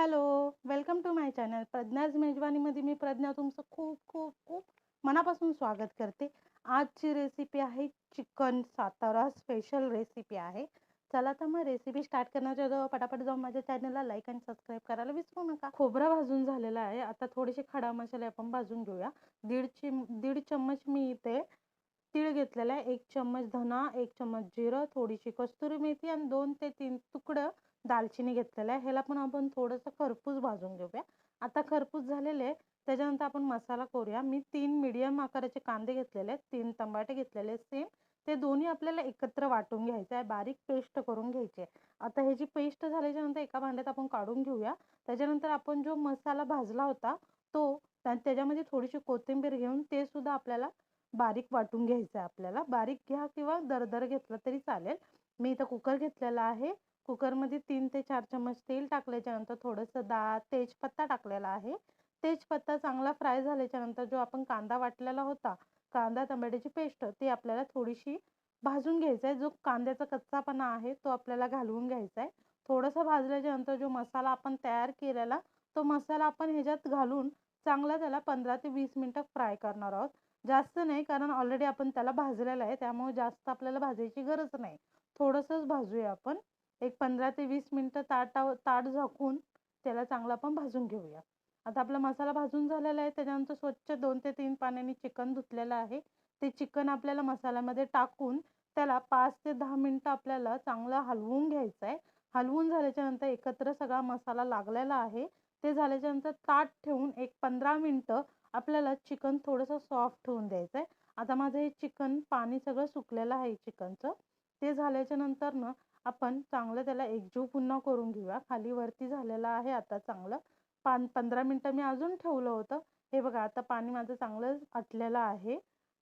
Hello, welcome to my channel. Pradnya's मेजवानीमध्ये मी प्रज्ञा तुमचं खूप, खूप, खूप मनापासून स्वागत करते. आजची रेसिपी आहे चिकन सातारा स्पेशल रेसिपी आहे. चला तर मग रेसिपी स्टार्ट करण्याच्या अगोदर पटापट जाऊन माझ्या चॅनलला लाईक आणि सबस्क्राईब करायला विसरू नका. खोबरं भाजून झालेलं आहे. आता थोडेसे खडा मसाले आपण भाजून घेऊया. दीड चिम दीड चम्मच मी इथे तीळ घेतलेला आहे. एक चम्मच धना, एक चम्मच जिरं, थोडीशी कस्तुरी मेथी आणि दोन ते तीन तुकडं दालचिनी घेतलेलं आहे. ह्याला पण आपण थोडंसं खरपूस भाजून घेऊया. आता खरपूस झालेले आहे. त्याच्यानंतर आपण मसाला करूया. मी तीन मीडियम आकाराचे कांदे घेतलेले आहेत. तीन टमाटे घेतलेले आहेत सेम. ते दोन्ही आपल्याला एकत्र वाटून घ्यायचं आहे. बारीक पेस्ट करून घ्यायची आहे. आता ह्याची पेस्ट झाल्याच्यानंतर एका भांड्यात आपण काढून घेऊया. त्याच्यानंतर आपण जो मसाला भाजला होता तो त्याच्यामध्ये थोडीशी कोथिंबीर घेऊन ते सुद्धा आपल्याला बारीक वाटून घ्यायचं आहे आपल्याला. बारीक घ्या किंवा दरदर घेतलं तरी चालेल. मी इथं कुकर घेतलेला आहे. कुकरमध्ये तीन ते चार चम्मच तेल टाकल्याच्यानंतर थोडंसं दा तेजपत्ता टाकलेला आहे. तेजपत्ता चांगला फ्राय झाल्याच्यानंतर जो आपण कांदा वाटलेला होता, कांदा टमाट्याची पेस्ट ती आपल्याला थोडीशी भाजून घ्यायचा आहे. जो कांद्याचा कच्चापणा आहे तो आपल्याला घालवून घ्यायचा आहे. थोडंसं भाजल्याच्यानंतर जो मसाला आपण तयार केलेला तो मसाला आपण ह्याच्यात घालून चांगला त्याला 15 ते वीस मिनटं फ्राय करणार आहोत. जास्त नाही कारण ऑलरेडी आपण त्याला भाजलेलं आहे. त्यामुळे जास्त आपल्याला भाजायची गरज नाही. थोडंसंच भाजूया आपण. एक 15 ते वीस मिनटं ताटावर ताट झाकून त्याला चांगलं आपण भाजून घेऊया. आता आपला मसाला भाजून झालेला आहे. त्याच्यानंतर स्वच्छ दोन ते तीन पाण्याने चिकन धुतलेलं आहे. ते चिकन आपल्याला मसाल्यामध्ये टाकून त्याला पाच ते दहा मिनटं आपल्याला चांगलं हलवून घ्यायचं आहे. हलवून झाल्याच्यानंतर एकत्र सगळा मसाला लागलेला आहे. ते झाल्याच्यानंतर ताट ठेवून एक पंधरा मिनटं आपल्याला चिकन थोडंसं सॉफ्ट होऊन द्यायचं आहे. आता माझं हे चिकन पाणी सगळं सुकलेलं आहे चिकनचं. ते झाल्याच्यानंतर ना आपण चांगलं त्याला एकजीव पुन्हा करून घेऊया. खाली वरती झालेलं आहे आता चांगलं. पान पंधरा मिनटं मी अजून ठेवलं होतं. हे बघा आता पाणी माझं चांगलं आटलेलं आहे.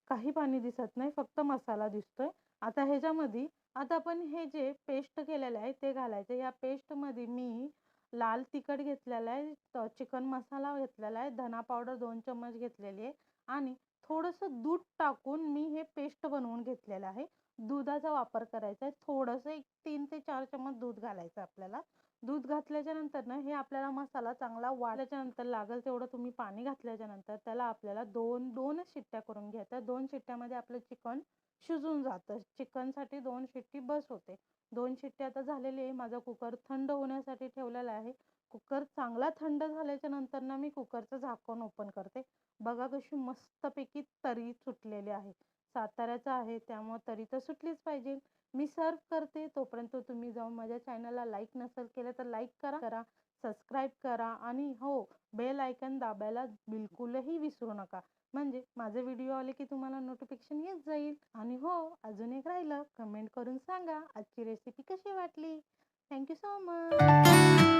काही पाणी दिसत नाही. फक्त मसाला दिसतोय. आता ह्याच्यामध्ये आता आपण हे जे पेस्ट केलेलं आहे ते घालायचं. या पेस्टमध्ये मी लाल तिखट घेतलेलं आहे, चिकन मसाला घेतलेला आहे, धना पावडर दोन चम्मच घेतलेली आहे आणि थोडंसं दूध टाकून मी हे पेस्ट बनवून घेतलेलं आहे. दुधाचा वापर करायचा आहे. थोडंसं एक तीन ते चार चम्मच दूध घालायचं आपल्याला. दूध घातल्याच्यानंतर ना हे आपल्याला मसाला चांगला वाढल्याच्या नंतर लागेल तेवढं तुम्ही पाणी घातल्याच्यानंतर त्याला आपल्याला 2 2च शिट्ट्या करून घ्यायच्या. दोन शिट्ट्यामध्ये आपलं चिकन शिजून जातं. चिकनसाठी दोन शिट्टी बस होते. दोन शिट्टी आता झालेली आहे. माझा कुकर थंड होण्यासाठी ठेवलेला आहे. कुकर चांगला थंड झाल्याच्यानंतर ना मी कुकरचं झाकण ओपन करते. बघा कशी मस्तपैकी तरी सुटलेली आहे. साताऱ्याचं आहे त्यामुळे तरी तर सुटलीच पाहिजे. मी सर्व्ह करते तोपर्यंत तुम्ही जाऊन माझ्या चॅनलला लाईक नसेल केलं तर लाईक करा, करा, सबस्क्राईब करा आणि हो बेल आयकन दाबायला बिलकुलही विसरू नका. म्हणजे माझे व्हिडिओ आले की तुम्हाला नोटिफिकेशन येत जाईल. आणि हो अजून एक राहिलं कमेंट करून सांगा आजची रेसिपी कशी वाटली. Thank you so much.